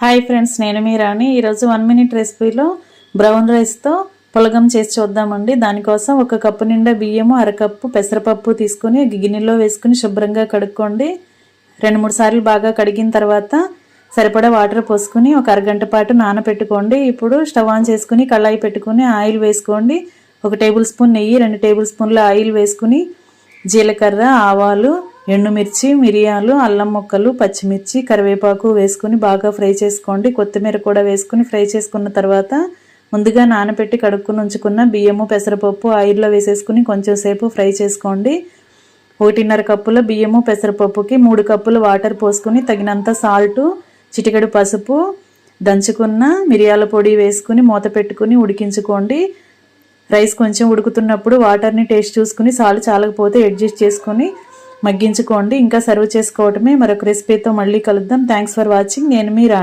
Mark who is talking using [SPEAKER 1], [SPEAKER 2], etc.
[SPEAKER 1] Hi friends నేను మీ రాణి. ఈరోజు one minute రెసిపీలో brown రైస్తో పులగం చేసి చూద్దామండి. దానికోసం ఒక కప్పు నిండా బియ్యము అరకప్పు పెసరపప్పు తీసుకుని గిన్నెలో వేసుకుని శుభ్రంగా కడుక్కోండి. రెండు మూడు సార్లు బాగా కడిగిన తర్వాత సరిపడా వాటర్ పోసుకుని ఒక అరగంట పాటు నానపెట్టుకోండి. ఇప్పుడు స్టవ్ ఆన్ చేసుకుని కళాయి పెట్టుకుని ఆయిల్ వేసుకోండి. ఒక టేబుల్ స్పూన్ నెయ్యి రెండు టేబుల్ స్పూన్ల ఆయిల్ వేసుకుని జీలకర్ర ఆవాలు ఎండుమిర్చి మిరియాలు అల్లం ముక్కలు పచ్చిమిర్చి కరివేపాకు వేసుకుని బాగా ఫ్రై చేసుకోండి. కొత్తిమీర కూడా వేసుకుని ఫ్రై చేసుకున్న తర్వాత ముందుగా నానబెట్టి కడుక్కుని ఉంచుకున్న బియ్యము పెసరపప్పు ఆయిల్లో వేసేసుకుని కొంచెం సేపు ఫ్రై చేసుకోండి. ఒకటిన్నర కప్పుల బియ్యము పెసరపప్పుకి మూడు కప్పులు వాటర్ పోసుకుని తగినంత సాల్టు చిటికెడు పసుపు దంచుకున్న మిరియాల పొడి వేసుకుని మూత పెట్టుకుని ఉడికించుకోండి. రైస్ కొంచెం ఉడుకుతున్నప్పుడు వాటర్ని టేస్ట్ చూసుకుని సాల్ట్ చాలకపోతే అడ్జస్ట్ చేసుకొని మగ్గించుకోండి. ఇంకా సర్వ్ చేసుకోవటమే మరొక రెసిపీతో మళ్ళీ కలుద్దాం. థ్యాంక్స్ ఫర్ వాచింగ్ నేను మీ రా